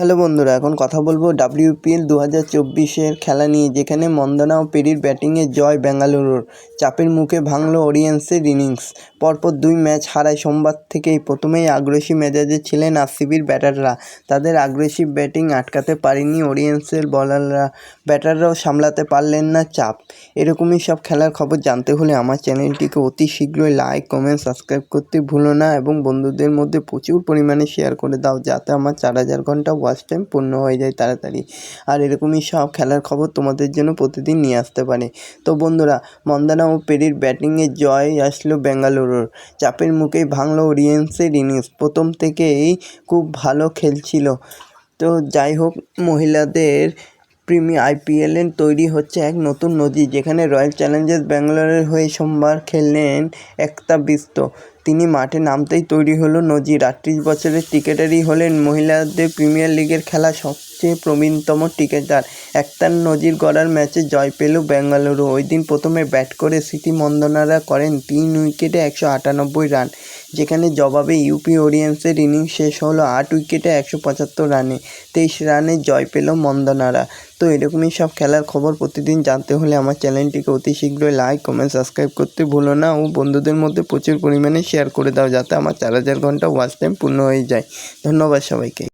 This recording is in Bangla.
হ্যালো বন্ধুরা, এখন কথা বলব ডাব্লিউপিএল দু হাজার চব্বিশের খেলা নিয়ে, যেখানে মন্দনা ও পেরির ব্যাটিংয়ে জয় বেঙ্গালুরুর। চাপের মুখে ভাঙল ওরিয়েন্সের ইনিংস পরপর দুই ম্যাচ হারায় সোমবার থেকেই। প্রথমেই আগ্রাসী মেজাজে ছিলেন আরসিবির ব্যাটাররা। তাদের আগ্রেসিভ ব্যাটিং আটকাতে পারেনি ওরিয়েন্সের বলাররা ব্যাটাররাও সামলাতে পারলেন না চাপ। এরকমই সব খেলার খবর জানতে হলে আমার চ্যানেলটিকে অতি শীঘ্রই লাইক কমেন্ট সাবস্ক্রাইব করতে ভুলো না এবং বন্ধুদের মধ্যে প্রচুর পরিমাণে শেয়ার করে দাও, যাতে আমার চার হাজার ঘণ্টা ওয়াচ টাইম পূর্ণ হয়ে যায় তাড়াতাড়ি। আর এরকমই সব খেলার খবর তোমাদের জন্য প্রতিদিন নিয়ে আসতে পারে। তো বন্ধুরা, মন্দানা ও পেরির ব্যাটিংয়ে জয় আসলো বেঙ্গালুরুর। চাপের মুখেই ভাঙলো ওরিয়েন্সের ইনিংস প্রথম থেকেই খুব ভালো খেলছিল। তো যাই হোক, মহিলাদের প্রিমি আইপিএলে তৈরি হচ্ছে এক নতুন নজির যেখানে রয়্যাল চ্যালেঞ্জার্স ব্যাঙ্গালোরের হয়ে সোমবার খেললেন একতা বিস্ত। তিনি মাঠে নামতেই তৈরি হলো নজির আটত্রিশ বছরের ক্রিকেটারই হলেন মহিলাদের প্রিমিয়ার লিগের খেলা সবচেয়ে প্রবীণতম ক্রিকেটার। একতার নজির গড়ার ম্যাচে জয় পেল বেঙ্গালুরু। ওই দিন প্রথমে ব্যাট করে স্মৃতি মন্দনারা করেন তিন উইকেটে একশো আটানব্বই রান, যেখানে জবাবে ইউপি ওরিয়েন্সের ইনিংস শেষ হলো আট উইকেটে একশো পঁচাত্তর রানে। তেইশ রানে জয় পেল মন্দনারা। তো এরকমই সব খেলার খবর প্রতিদিন জানতে হলে আমার চ্যানেলটিকে অতি শীঘ্রই লাইক, কমেন্ট, সাবস্ক্রাইব করতে ভুলো না ও বন্ধুদের মধ্যে প্রচুর পরিমাণে শেয়ার করে দাও যাতে আমার চার হাজার ঘণ্টা ওয়াচ টাইম পূর্ণ হয়ে যায়। ধন্যবাদ সবাইকে।